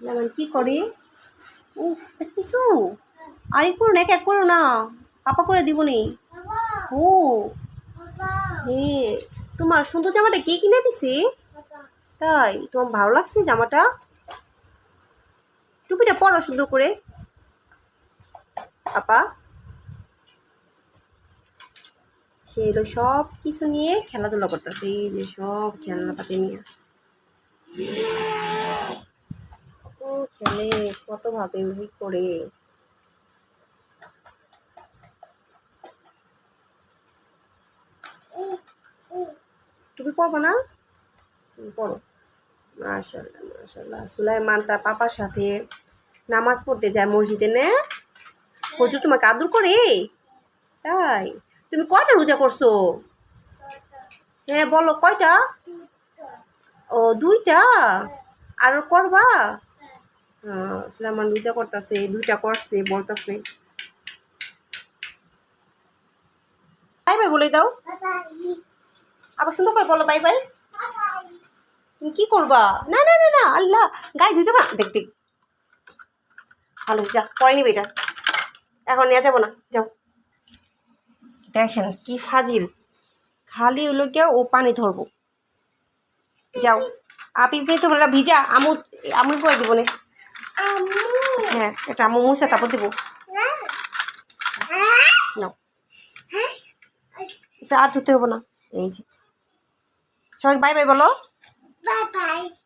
সুলাইমান কি করে? উফ কিছু। আর এক করো না এক এক করো না। পাপা করে দিব নি। ও হে তোমার সুন্দর জামাটা কে কিনে দিছে? তাই, তোমার ভালো লাগছে জামাটা? টুপিটা পরো সুন্দর করে। আপা সে সব কিছু নিয়ে খেলাধুলা করতেছে, এই যে সব খেলনাপাতি নিয়ে ও খেলে কত ভাবে ওই করে। টুপি পরবো না? পরো মাশাল্লাহ মাশাল্লাহ সুলাইমান তার পাপার সাথে নামাজ পড়তে যায় মসজিদে, নে। হুজুর তোমাকে আদর করে। তাই? তুমি কয়টা রোজা করছ? হ্যাঁ বলো, কয়টা? ও, দুইটা? আর করবা? সুলাইমান রোজা করতেছে, দুইটা করছে, বলতেছে। বাই বাই বলে দাও। আবার সুন্দর করে বলো বাই বাই তুমি কি করবা? না না না না, আল্লাহ, গায়ে ধুইতে না। দেখ দেখ। ভালো, যা, পরে নিবে এটা। এখন নিয়ে যাব না, যাও। দেখেন কি ফাজিল। খালি হলো কেউ ও পানি ধরবো। যাও। আপনি আপনি তো বলে ভিজা আমু আমু করে দিব না। হ্যাঁ এটা আমু মুছে তারপর দিব। নাও। আচ্ছা, আর ধুতে হব না। এই যে। সবাই বাই বাই বলো। Bye bye.